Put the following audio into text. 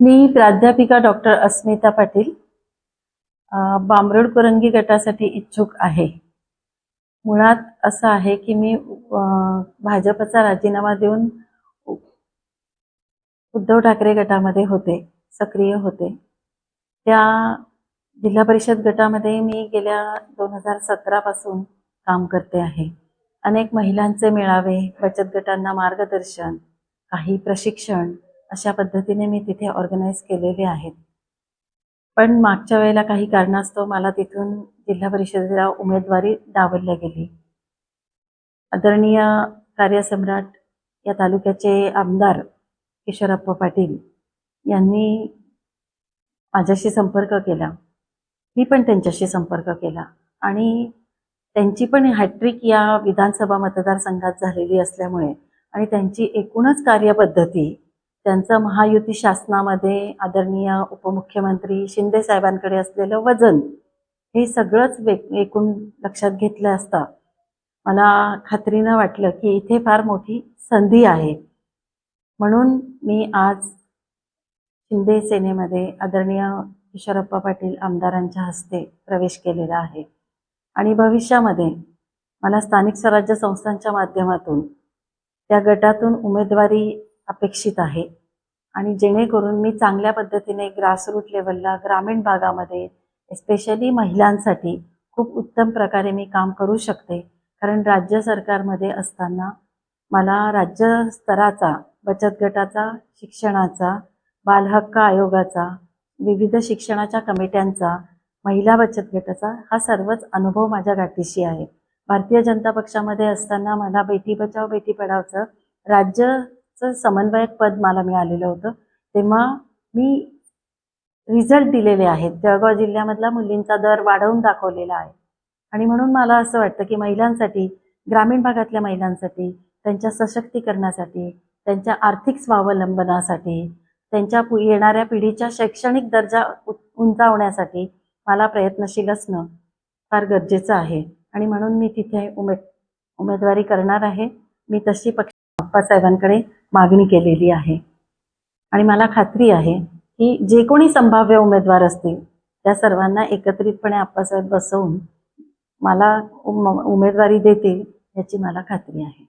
मी प्राध्यापिका डॉक्टर अस्मिता पाटील अ, बांबरोड कुरंगी गटासाठी इच्छुक आहे. मुळात असं आहे की मी भाजपचा राजीनामा देऊन उ- उद्धव ठाकरे गटामध्ये होते सक्रिय होते. त्या जिल्हा परिषद गटामध्ये मी गेल्या दोन हजार सतरापासून काम करते आहे. अनेक महिलांचे मेळावे बचत गटांना मार्गदर्शन काही प्रशिक्षण अशा पद्धतीने मी तिथे ऑर्गनाईज केलेले आहेत. पण मागच्या वेळेला काही कारणास्तव मला तिथून जिल्हा परिषदेला उमेदवारी डावलल्या गेली. आदरणीय कार्यसम्राट या तालुक्याचे आमदार किशोरप्पा पाटील यांनी माझ्याशी संपर्क केला. मी पण त्यांच्याशी संपर्क केला. आणि त्यांची पण हॅट्रिक या विधानसभा मतदारसंघात झालेली असल्यामुळे आणि त्यांची एकूणच कार्यपद्धती त्यांचं महायुती शासनामध्ये आदरणीय उपमुख्यमंत्री शिंदे साहेबांकडे असलेलं वजन हे सगळंच वे एकूण लक्षात घेतलं असता मला खात्रीनं वाटलं की इथे फार मोठी संधी आहे. म्हणून मी आज शिंदे सेनेमध्ये आदरणीय किशोरप्पा पाटील आमदारांच्या हस्ते प्रवेश केलेला आहे. आणि भविष्यामध्ये मला स्थानिक स्वराज्य संस्थांच्या माध्यमातून त्या गटातून उमेदवारी अपेक्षित आहे. आणि जेणेकरून मी चांगल्या पद्धतीने ग्रासरूट लेवलला ग्रामीण भागामध्ये एस्पेशली महिलांसाठी खूप उत्तम प्रकारे मी काम करू शकते. कारण राज्य सरकारमध्ये असताना मला राज्य स्तराचा बचत गटाचा शिक्षणाचा बालहक्क आयोगाचा विविध शिक्षणाच्या कमिट्यांचा महिला बचत गटाचा हा सर्वच अनुभव माझ्या गाठीशी आहे. भारतीय जनता पक्षामध्ये असताना मला बेटी बचाव बेटी पढावचं चं समन्वयक पद मला मिळालेलं होतं. तेव्हा मी रिझल्ट दिलेले आहेत. जळगाव जिल्ह्यामधला मुलींचा दर वाढवून दाखवलेला आहे. आणि म्हणून मला असं वाटतं की महिलांसाठी ग्रामीण भागातल्या महिलांसाठी त्यांच्या सशक्तीकरणासाठी त्यांच्या आर्थिक स्वावलंबनासाठी त्यांच्या पु येणाऱ्या पिढीच्या शैक्षणिक दर्जा उ- उंचावण्यासाठी मला प्रयत्नशील असणं फार गरजेचं आहे. आणि म्हणून मी तिथे उमेद उमेदवारी करणार आहे. मी तशी पक्ष आप्पासाहेबांकडे मागणी केलेली आहे. आणि मला खात्री आहे की जे कोणी संभाव्य उमेदवार असतील त्या सर्वांना एकत्रितपणे आप्पासाहेब बसवून मला उमेदवारी देतील याची मला खात्री आहे.